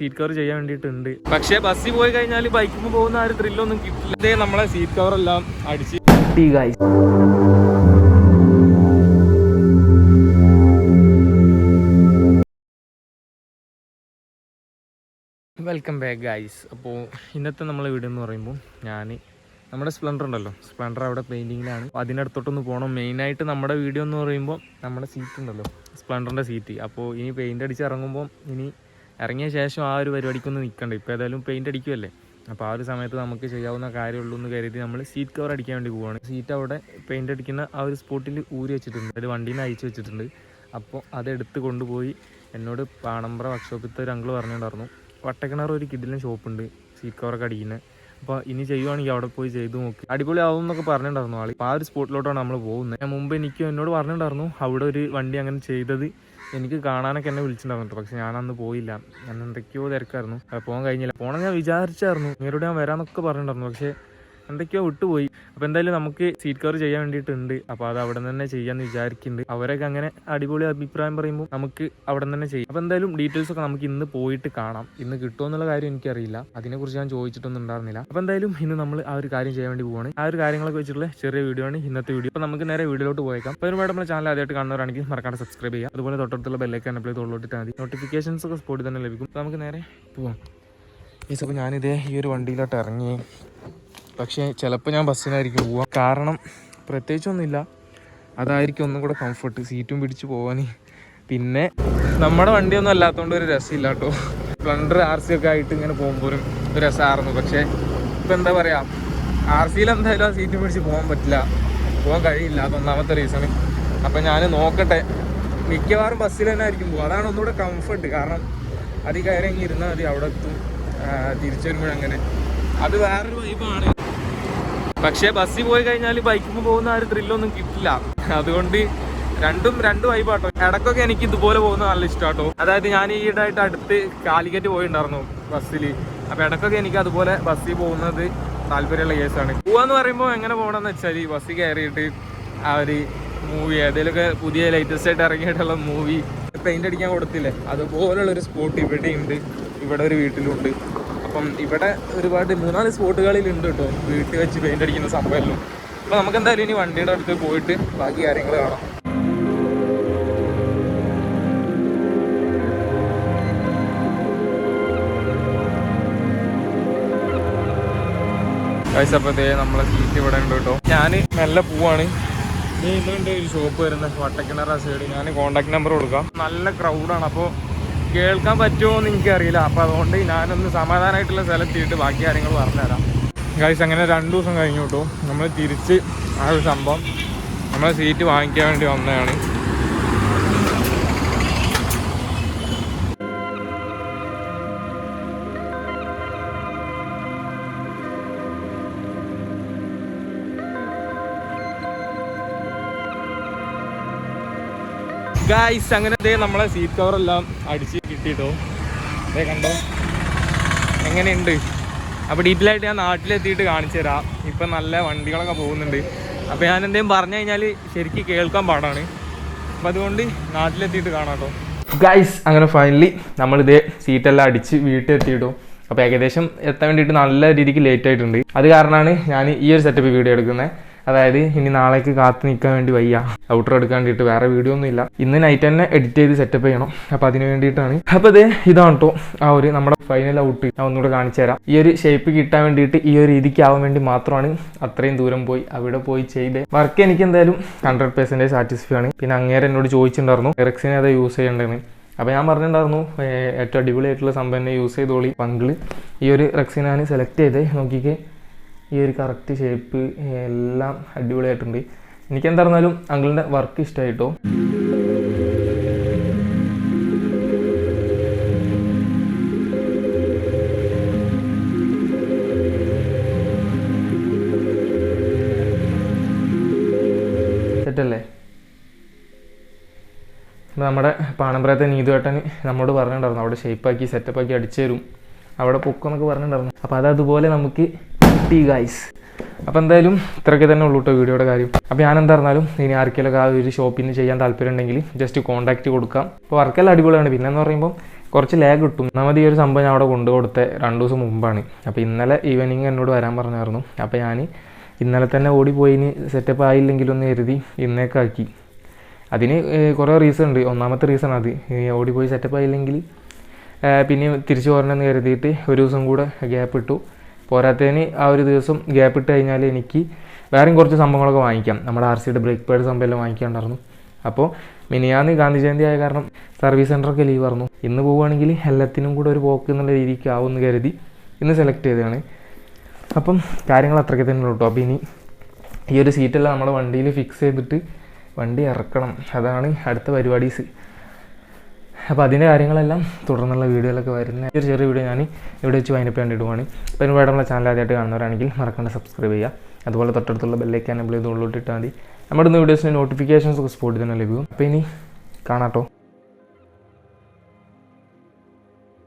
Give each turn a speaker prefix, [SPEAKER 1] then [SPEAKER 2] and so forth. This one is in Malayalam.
[SPEAKER 1] സീറ്റ് കവർ ചെയ്യാൻ വേണ്ടിയിട്ടുണ്ട്. പക്ഷെ ബസ്സിൽ പോയി കഴിഞ്ഞാൽ ബൈക്കിൽ പോകുന്ന ആ ഒരു ത്രില്ലൊന്നും കിട്ടില്ല. അതേ നമ്മളെ സീറ്റ് കവർ എല്ലാം അടിച്ച്. കിട്ടി വെൽക്കം ബാക്ക് ഗായ്സ് അപ്പോൾ ഇന്നത്തെ നമ്മളെ വീഡിയോ എന്ന് പറയുമ്പോൾ ഞാൻ നമ്മുടെ സ്പ്ലെൻഡർ ഉണ്ടല്ലോ. സ്പ്ലെൻഡർ അവിടെ പെയിന്റിങ്ങിലാണ് അതിനടുത്തോട്ടൊന്ന് പോകണം മെയിനായിട്ട് നമ്മുടെ വീഡിയോ എന്ന് പറയുമ്പോൾ നമ്മുടെ സീറ്റ് ഉണ്ടല്ലോ. സ്പ്ലെൻഡറിന്റെ സീറ്റ് അപ്പോൾ ഇനി പെയിന്റ് അടിച്ച് ഇറങ്ങുമ്പോൾ ഇനി ഇറങ്ങിയ ശേഷം ആ ഒരു പരിപാടിക്കൊന്ന് നിൽക്കണ്ട ഇപ്പോൾ ഏതായാലും പെയിന്റ് അടിക്കുമല്ലേ അപ്പോൾ ആ ഒരു സമയത്ത് നമുക്ക് ചെയ്യാവുന്ന കാര്യമുള്ളൂ എന്ന് കരുതി നമ്മൾ സീറ്റ് കവർ അടിക്കാൻ വേണ്ടി പോവുകയാണ് സീറ്റ് അവിടെ പെയിന്റ് അടിക്കുന്ന ആ ഒരു സ്പോട്ടിൽ ഊരി വെച്ചിട്ടുണ്ട്. അതായത് വണ്ടിയിൽ നിന്ന് അയച്ചു വെച്ചിട്ടുണ്ട്. അപ്പോൾ അതെടുത്ത് കൊണ്ടുപോയി എന്നോട് പാണമ്പ്ര വർക്ക്ഷോപ്പിലത്തെ ഒരു അങ്കിൾ പറഞ്ഞിട്ടുണ്ടായിരുന്നു. വട്ടക്കിണർ ഒരു കിഡിലും ഷോപ്പുണ്ട് സീറ്റ് കവറൊക്കെ അടിക്കുന്നത് അപ്പോൾ ഇനി ചെയ്യുവാണെങ്കിൽ അവിടെ പോയി ചെയ്തു നോക്കി. അടിപൊളി ആവും എന്നൊക്കെ പറഞ്ഞിട്ടുണ്ടായിരുന്നു ആളി. ആ ഒരു സ്പോട്ടിലോട്ടാണ് നമ്മൾ പോകുന്നത്. ഞാൻ മുമ്പ് എനിക്ക് എന്നോട് പറഞ്ഞിട്ടുണ്ടായിരുന്നു അവിടെ ഒരു വണ്ടി അങ്ങനെ ചെയ്തത് എനിക്ക് കാണാനൊക്കെ എന്നെ വിളിച്ചിട്ടുണ്ടായിരുന്നു പക്ഷെ ഞാൻ അന്ന് പോയില്ല. ഞാൻ എന്തൊക്കെയോ തിരക്കായിരുന്നു. പോകാൻ കഴിഞ്ഞില്ല. പോകണം ഞാൻ വിചാരിച്ചായിരുന്നു. ഇങ്ങോട്ട് ഞാൻ വരാമെന്നൊക്കെ പറഞ്ഞിട്ടുണ്ടായിരുന്നു. പക്ഷേ എന്തൊക്കെയോ വിട്ടുപോയി. അപ്പോൾ എന്തായാലും നമുക്ക് സീറ്റ് കവർ ചെയ്യാൻ വേണ്ടിയിട്ടുണ്ട്. അപ്പോൾ അത് അവിടെ തന്നെ ചെയ്യാന്ന് വിചാരിക്കുന്നുണ്ട് അവരൊക്കെ അങ്ങനെ അടിപൊളി അഭിപ്രായം പറയുമ്പോൾ നമുക്ക് അവിടെ തന്നെ ചെയ്യാം. അപ്പോൾ എന്തായാലും ഡീറ്റെയിൽസ് ഒക്കെ നമുക്ക് ഇന്ന് പോയിട്ട് കാണാം. ഇന്ന് കിട്ടുമോ എന്നുള്ള കാര്യം എനിക്കറിയില്ല. അതിനെക്കുറിച്ച് ഞാൻ ചോദിച്ചിട്ടൊന്നും ഉണ്ടായിരുന്നില്ല. അപ്പോൾ എന്തായാലും ഇന്ന് നമ്മൾ ആ ഒരു കാര്യം ചെയ്യാൻ വേണ്ടി പോവാണ്. ആ ഒരു കാര്യങ്ങളൊക്കെ വെച്ചിട്ടുള്ള ചെറിയ വീഡിയോ ആണ് ഇന്നത്തെ വീഡിയോ അപ്പോൾ നമുക്ക് നേരെ വീഡിയോയിലോട്ട് പോയേക്കാം. അപ്പോൾ ഒരുപാട് നമ്മുടെ ചാനൽ ആദ്യമായിട്ട് കാണുന്നവരാണെങ്കിൽ മറക്കാണ്ട് സബ്സ്ക്രൈബ് ചെയ്യുക. അതുപോലെ തൊട്ടടുത്തുള്ള ബെല്ലൈക്കൻ അപ്ലൈ തോളിലോട്ടിട്ട് മതി. നോട്ടിഫിക്കേഷൻസ് ഒക്കെ സ്പോട്ടിൽ തന്നെ ലഭിക്കും. നമുക്ക് നേരെ പോവാം. ഈ അപ്പോൾ ഞാനിതേ ഈ ഒരു വണ്ടിയിലോട്ട് ഇറങ്ങി. പക്ഷേ ചിലപ്പോൾ ഞാൻ ബസ്സിനായിരിക്കും പോവാം. കാരണം പ്രത്യേകിച്ചൊന്നുമില്ല. അതായിരിക്കും ഒന്നും കൂടെ കംഫർട്ട് സീറ്റും പിടിച്ച് പോകാൻ പിന്നെ നമ്മുടെ വണ്ടിയൊന്നും അല്ലാത്തതുകൊണ്ട് ഒരു രസമില്ല കേട്ടോ. സ്പ്ലണ്ടർ ആർ സി ഒക്കെ ആയിട്ട് ഇങ്ങനെ പോകുമ്പോഴും ഒരു രസമായിരുന്നു പക്ഷേ ഇപ്പം എന്താ പറയുക ആർ സിയിൽ എന്തായാലും ആ സീറ്റ് പിടിച്ച് പോകാൻ പറ്റില്ല. പോകാൻ കഴിയില്ല. അത് ഒന്നാമത്തെ റീസൺ അപ്പം ഞാൻ നോക്കട്ടെ. മിക്കവാറും ബസ്സിൽ തന്നെ ആയിരിക്കും പോകുക അതാണ് ഒന്നുകൂടെ കംഫർട്ട് കാരണം അത് കയറി അങ്ങ് ഇരുന്നാൽ മതി. അവിടെ എത്തും. തിരിച്ചു വരുമ്പോഴങ്ങനെ. അത് വേറൊരു വൈബാണ് പക്ഷേ ബസ്സിൽ പോയി കഴിഞ്ഞാൽ ബൈക്കിൽ പോകുന്ന ആ ഒരു ത്രില്ലൊന്നും കിട്ടില്ല. അതുകൊണ്ട് രണ്ടും രണ്ട് വൈബാട്ടോ ഇടക്കൊക്കെ എനിക്ക് ഇതുപോലെ പോകുന്ന നല്ല ഇഷ്ടമാട്ടോ അതായത് ഞാൻ ഈയിടായിട്ട് അടുത്ത് കാലിക്കറ്റ് പോയിട്ടുണ്ടായിരുന്നു ബസ്സിൽ അപ്പോൾ ഇടക്കൊക്കെ എനിക്ക് അതുപോലെ ബസ്സിൽ പോകുന്നത് താല്പര്യമുള്ള കേസാണ് പോവാന്ന് പറയുമ്പോൾ എങ്ങനെ പോകണമെന്ന് വെച്ചാൽ ഈ ബസ്സിൽ കയറിയിട്ട് ആ ഒരു മൂവി ഏതെങ്കിലുമൊക്കെ പുതിയ ലേറ്റസ്റ്റ് ആയിട്ട് ഇറങ്ങിയിട്ടുള്ള മൂവി പെയിന്റ് അടിക്കാൻ കൊടുത്തില്ലേ? അതുപോലുള്ള ഒരു സ്പോട്ട് ഇവിടെ ഉണ്ട് ഇവിടെ ഒരു വീട്ടിലുണ്ട്. അപ്പം ഇവിടെ ഒരുപാട് മൂന്നാൽ സ്പോട്ടുകളിലുണ്ട് കേട്ടോ. വീട്ടിൽ വെച്ച് പെയിന്റ് അടിക്കുന്ന സംഭവമല്ലോ. അപ്പോൾ നമുക്ക് എന്തായാലും ഇനി വണ്ടിയുടെ അടുത്ത് പോയിട്ട് ബാക്കി കാര്യങ്ങൾ കാണാം. പൈസപ്പത്തേ നമ്മളെ സീറ്റ് ഇവിടെ ഉണ്ട് കേട്ടോ. ഞാൻ നല്ല പൂവാണ്. ഇനി ഇന്നുണ്ട് ഒരു ഷോപ്പ് വരുന്നത്. വട്ടക്കിണറ സൈഡ് ഞാൻ കോണ്ടാക്ട് നമ്പർ കൊടുക്കാം. നല്ല ക്രൗഡാണ് അപ്പോൾ കേൾക്കാൻ പറ്റുമോ എന്ന് എനിക്കറിയില്ല. അപ്പോൾ അതുകൊണ്ട് ഞാനൊന്ന് സമാധാനമായിട്ടുള്ള സ്ഥലത്തിട്ട് ബാക്കി കാര്യങ്ങൾ പറഞ്ഞുതരാം. ഗൈസ് അങ്ങനെ രണ്ട് ദിവസം കഴിഞ്ഞു കേട്ടോ. നമ്മൾ തിരിച്ച് ആ ഒരു സംഭവം നമ്മളെ സീറ്റ് വാങ്ങിക്കാൻ വേണ്ടി വന്നതാണ്. ഗായ്സ് അങ്ങനെ ദേ നമ്മളെ സീറ്റ് കവറെല്ലാം അടിച്ച് കിട്ടിയിട്ടോ. ദേ കണ്ടോ? എങ്ങനെയുണ്ട്? അപ്പോൾ ഡീറ്റെയിൽ ആയിട്ട് ഞാൻ നാട്ടിലെത്തിയിട്ട് കാണിച്ചു തരാം. ഇപ്പം നല്ല വണ്ടികളൊക്കെ പോകുന്നുണ്ട്. അപ്പോൾ ഞാൻ എന്തെങ്കിലും പറഞ്ഞു കഴിഞ്ഞാൽ ശരിക്കും കേൾക്കാൻ പാടാണ്. അപ്പം അതുകൊണ്ട് നാട്ടിലെത്തിയിട്ട് കാണാം കേട്ടോ. ഗൈസ് അങ്ങനെ ഫൈനലി നമ്മൾ നമ്മളിതേ സീറ്റെല്ലാം അടിച്ച് വീട്ടിൽ എത്തിയിട്ടോ അപ്പോൾ ഏകദേശം എത്താൻ വേണ്ടിയിട്ട് നല്ല രീതിക്ക് ലേറ്റ് ആയിട്ടുണ്ട്. അത് കാരണമാണ് ഞാൻ ഈ ഒരു സെറ്റപ്പ് വീഡിയോ എടുക്കുന്നത് അതായത് ഇനി നാളേക്ക് കാത്തു നിൽക്കാൻ വേണ്ടി വയ്യ. ഔട്ടർ എടുക്കാൻ വേണ്ടിയിട്ട് വേറെ വീഡിയോ ഒന്നും ഇല്ല. ഇന്ന് നൈറ്റ് തന്നെ എഡിറ്റ് ചെയ്ത് സെറ്റപ്പ് ചെയ്യണം. അപ്പോൾ അതിന് വേണ്ടിയിട്ടാണ്. അപ്പോൾ ഇതേ ഇതാണ് കേട്ടോ ആ ഒരു നമ്മുടെ ഫൈനൽ ഔട്ട് ഞാൻ ഒന്നുകൂടെ കാണിച്ചു തരാം. ഈ ഒരു ഷേപ്പ് കിട്ടാൻ വേണ്ടിയിട്ട് ഈ ഒരു രീതിക്ക് ആവാൻ വേണ്ടി മാത്രമാണ് അത്രയും ദൂരം പോയി അവിടെ പോയി ചെയ്ത്. വർക്ക് എനിക്ക് എന്തായാലും ഹൺഡ്രഡ് പെർസെന്റേജ് സാറ്റിസ്ഫൈ ആണ്. പിന്നെ അങ്ങേരെ എന്നോട് ചോദിച്ചിട്ടുണ്ടായിരുന്നു എറക്സിനെ അത് യൂസ് ചെയ്യേണ്ടതെന്ന്. അപ്പോൾ ഞാൻ പറഞ്ഞിട്ടുണ്ടായിരുന്നു ഏറ്റവും അടിപൊളിയായിട്ടുള്ള സംഭവം യൂസ് ചെയ്തോളി. പങ്കിൾ ഈ ഒരു റെക്സിനാണ് സെലക്ട് ചെയ്ത്. നോക്കിക്കേ. ഈ ഒരു കറക്റ്റ് ഷേപ്പ് എല്ലാം അടിപൊളിയായിട്ടുണ്ട്. എനിക്ക് എന്തായിരുന്നാലും അങ്കിളിന്റെ വർക്ക് ഇഷ്ടമായിട്ടോ സെറ്റല്ലേ? നമ്മുടെ പാണമ്പ്രയത്തെ നീതുവേട്ടൻ നമ്മോട് പറഞ്ഞിട്ടുണ്ടായിരുന്നു അവിടെ ഷേപ്പാക്കി സെറ്റപ്പാക്കി അടിച്ചു തരും അവിടെ പൊക്കെന്നൊക്കെ പറഞ്ഞിട്ടുണ്ടായിരുന്നു. അപ്പോൾ അത് അതുപോലെ നമുക്ക് കിട്ടി ഗൈസ് അപ്പോൾ എന്തായാലും ഇത്രയൊക്കെ തന്നെ ഉള്ളൂ കേട്ടോ വീഡിയോയുടെ കാര്യം. അപ്പോൾ ഞാൻ എന്തായിരുന്നാലും ഇനി ആർക്കെങ്കിലും ആ ഒരു ഷോപ്പിൽ നിന്ന് ചെയ്യാൻ താല്പര്യം ഉണ്ടെങ്കിൽ ജസ്റ്റ് കോൺടാക്റ്റ് കൊടുക്കാം അപ്പോൾ വർക്കെല്ലാം അടിപൊളിയാണ്. പിന്നെ എന്ന് പറയുമ്പോൾ കുറച്ച് ലാഗ് കിട്ടും. ഒന്നാമത് ഈ ഒരു സംഭവം ഞാൻ അവിടെ കൊണ്ടു കൊടുത്ത രണ്ട് ദിവസം മുമ്പാണ്. അപ്പോൾ ഇന്നലെ ഈവനിങ് എന്നോട് വരാൻ പറഞ്ഞായിരുന്നു. അപ്പോൾ ഞാൻ ഇന്നലെ തന്നെ ഓടിപ്പോയിന് സെറ്റപ്പ് ആയില്ലെങ്കിലൊന്ന് കരുതി ഇന്നേക്കാക്കി. അതിന് കുറേ റീസൺ ഉണ്ട്. ഒന്നാമത്തെ റീസൺ അത്. ഓടിപ്പോയി സെറ്റപ്പ് ആയില്ലെങ്കിൽ പിന്നെ തിരിച്ചു പോരണമെന്ന് കരുതിയിട്ട് ഒരു ദിവസം കൂടെ ഗ്യാപ്പ് ഇട്ടു. പോരാത്തതിന് ആ ഒരു ദിവസം ഗ്യാപ്പ് ഇട്ട് കഴിഞ്ഞാൽ എനിക്ക് വേറെയും കുറച്ച് സംഭവങ്ങളൊക്കെ വാങ്ങിക്കാം. നമ്മുടെ ആർ സിയുടെ ബ്രേക്ക് പാഡ് സംഭവം എല്ലാം വാങ്ങിക്കാണ്ടായിരുന്നു. അപ്പോൾ മിനിയാന്ന് ഗാന്ധി ജയന്തി ആയ കാരണം സർവീസ് സെന്ററൊക്കെ ലീവ് ആയിരുന്നു. ഇന്ന് പോവുകയാണെങ്കിൽ എല്ലാത്തിനും കൂടെ ഒരു പോക്ക് എന്നുള്ള രീതിക്ക് ആവുമെന്ന് കരുതി ഇന്ന് സെലക്ട് ചെയ്തതാണ്. അപ്പം കാര്യങ്ങൾ അത്രയ്ക്ക് തന്നെ ഉള്ളൂ കേട്ടോ അപ്പോൾ ഇനി ഈ ഒരു സീറ്റെല്ലാം നമ്മുടെ വണ്ടിയിൽ ഫിക്സ് ചെയ്തിട്ട് വണ്ടി ഇറക്കണം. അതാണ് അടുത്ത പരിപാടീസ്. അപ്പോൾ അതിന്റെ കാര്യങ്ങളെല്ലാം തുടർന്നുള്ള വീഡിയോയിലൊക്കെ വരുന്ന ഒരു ചെറിയ വീഡിയോ ഞാൻ ഇവിടെ വെച്ച് വൈൻഡപ്പ് വേണ്ടിയിടുവാണ് അപ്പോൾ ഇനി നമ്മുടെ ചാനൽ ആദ്യമായിട്ട് കാണുന്നവരാണെങ്കിൽ മറക്കാണ്ട് സബ്സ്ക്രൈബ് ചെയ്യുക. അതുപോലെ തൊട്ടടുത്തുള്ള ബെല്ലൈക്കാൻ എബിൾ ചെയ്ത് ഉള്ളിട്ടിട്ടാൽ മതി. നമ്മുടെ ഇന്ന് വീഡിയോസിന്റെ നോട്ടിഫിക്കേഷൻസ് ഒക്കെ സ്പോട്ടിൽ തന്നെ ലഭിക്കും. അപ്പോൾ ഇനി കാണാട്ടോ.